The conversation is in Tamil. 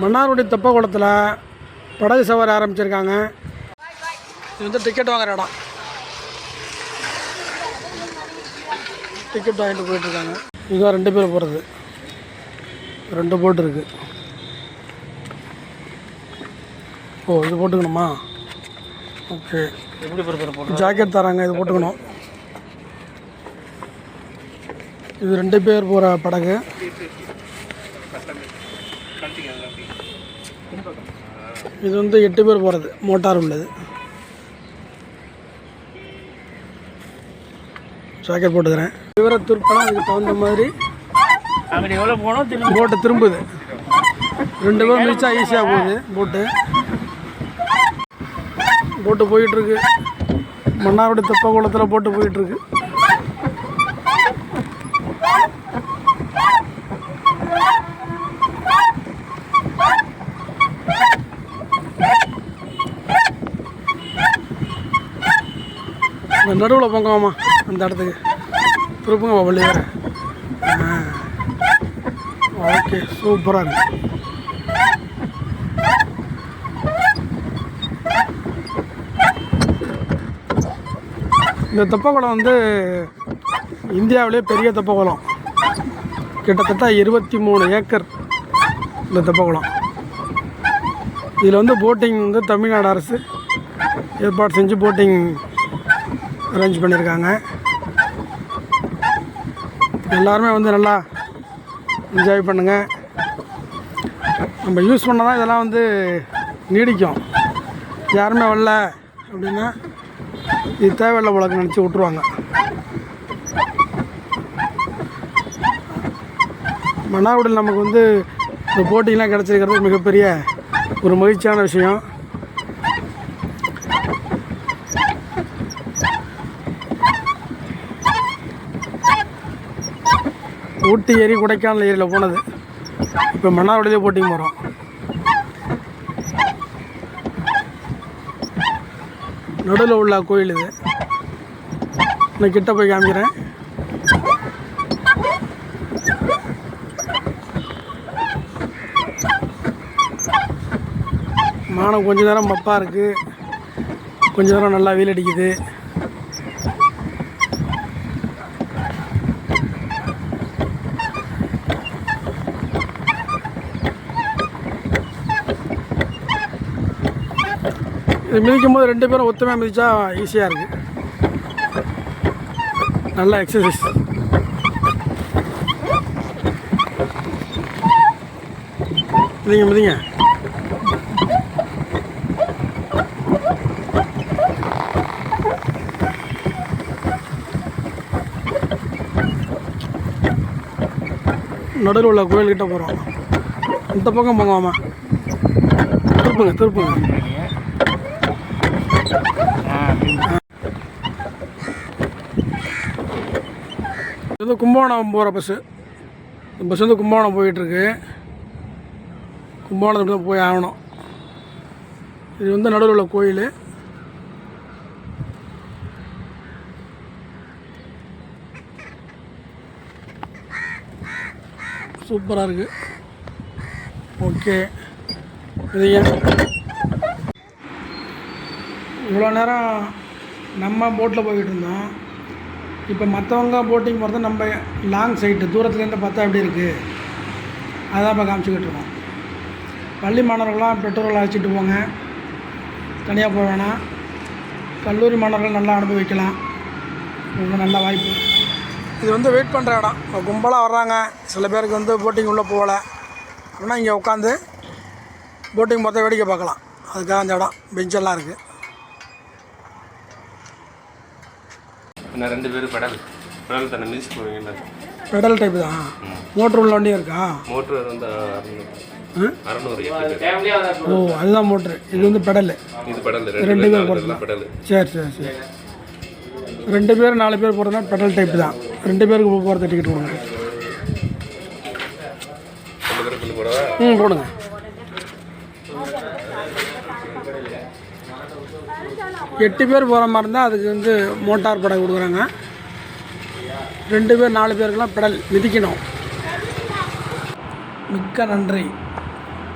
மன்னார்குடி தெப்பக்குளத்தில் படகு சவாரி ஆரம்பிச்சிருக்காங்க. இது வந்து டிக்கெட் வாங்குற இடம். டிக்கெட் வாங்கிட்டு போயிட்டுருக்காங்க இதுதான் ரெண்டு பேர் போகிறது ரெண்டு போட் இருக்குது ஓ இது போட்டுக்கணுமா? ஓகே எப்படி போட்டு ஜாக்கெட் தராங்க இது போட்டுக்கணும். இது ரெண்டு பேர் போகிற படகு. இது வந்து எட்டு பேர் போகிறது மோட்டார் உள்ளது. ஜாக்கெட் போட்டுக்கிறேன். விவர திருப்பலாம் அதுக்கு தகுந்த மாதிரி அங்கே எவ்வளோ போனோம் திரும்ப போட்டு திரும்புது. ரெண்டு பேரும் மிச்சா ஈஸியாக போகுது. போட்டு. போட்டு போயிட்டுருக்கு. மன்னாரோட தெப்ப குளத்தில் போட்டு போயிட்டுருக்கு. இந்த நடுவில் போங்கம்மா அந்த இடத்துக்கு. திருப்புங்க வள்ளி வேறு ஓகே சூப்பராக இருக்கு. இந்த தெப்பக்குளம் வந்து இந்தியாவிலே பெரிய தெப்பக்குளம். கிட்டத்தட்ட இருபத்தி மூணு ஏக்கர் இந்த தெப்பக்குளம். இதில் வந்து போட்டிங் வந்து தமிழ்நாடு அரசு ஏற்பாடு செஞ்சு போட்டிங் அரேஞ்ச் பண்ணியிருக்காங்க எல்லாருமே வந்து நல்லா என்ஜாய் பண்ணுங்கள் நம்ம யூஸ் பண்ண தான் இதெல்லாம் வந்து நீடிக்கும். யாருமே வரல அப்படின்னா இது தேவையில்லை உலகம் நினச்சி விட்ருவாங்க மன்னார்குடியில் நமக்கு வந்து இந்த போட்டிங்கெலாம் கிடச்சிருக்கிறது மிகப்பெரிய ஒரு மகிழ்ச்சியான விஷயம். ஊட்டி ஏரி கொடைக்கானல் ஏரியில் போனது. இப்போ மன்னார்குடியிலே போட்டிங் போகிறோம் நடுவில் உள்ள கோயில் இது. நான் கிட்ட போய் காமிக்கிறேன். மானம் கொஞ்ச நேரம் மப்பாக இருக்குது கொஞ்ச நேரம் நல்லா வெயில் அடிக்குது. இது மிதிக்கும் போது ரெண்டு பேரும் ஒத்துமையாக மிதித்தா ஈஸியாக இருக்குது நல்ல எக்ஸசைஸ் மிதிங்க மிதிங்க. நடுவில் உள்ள கோயில்கிட்ட போகிறோம் இந்த பக்கம் போங்க திருப்புங்க திருப்புங்க. இது வந்து கும்பகோணம் போகிற பஸ்ஸு இந்த பஸ் வந்து கும்பகோணம் போயிட்டுருக்கு. கும்பகோணத்துக்கு தான் போய் ஆகணும். இது வந்து நடுவில் உள்ள கோயில். சூப்பராக இருக்குது ஓகே. இதுங்க இவ்வளோ நேரம் நம்ம போட்டில் போய்கிட்டு இருந்தோம். இப்போ மற்றவங்க போட்டிங் போகிறது நம்ம லாங் சைட்டு தூரத்துலேருந்து பார்த்தா எப்படி இருக்குது அதான் இப்போ காமிச்சிக்கிட்டு இருக்கோம். பள்ளி மாணவர்கள்லாம் பெற்றோர்களை அழைச்சிட்டு போங்க. தனியாக போக வேணாம். கல்லூரி மாணவர்கள் நல்லா அனுபவிக்கலாம். ரொம்ப நல்ல வாய்ப்பு. இது வந்து வெயிட் பண்ணுற இடம். இப்போ கும்பலாக வர்றாங்க. சில பேருக்கு வந்து போட்டிங் உள்ளே போகல. அப்படின்னா இங்கே உட்காந்து போட்டிங் மொத்தம் வேடிக்கை பார்க்கலாம். அதுக்காக அந்த இடம் பெஞ்செல்லாம் இருக்குது நான் ரெண்டு பேரும் பெடல். பெடல் தானே மிதிச்சு போவீங்கல்ல பெடல் டைப் தான். மோட்ரு உள்ள வண்டியும் இருக்கா? மோட்ரு வந்து அறநூறு. எட்டு பேர். ஓ அதுதான் மோட்ரு இது வந்து பெடல். இது பெடல் ரெண்டு ரெண்டு பேர் போடலாம். பெடல். சரி சரி சரி. ரெண்டு பேர் நாலு பேர் போகிறதா பெடல் டைப் தான். ரெண்டு பேருக்கு போகிறது டிக்கெட் கொடுங்க. ம் போடுங்க. எட்டு பேர் போகிற மாதிரி இருந்தால் அதுக்கு வந்து மோட்டார் படகு கொடுக்குறாங்க. ரெண்டு பேர் நாலு பேருக்கெல்லாம் பெடல் மிதிக்கணும். மிக்க நன்றி.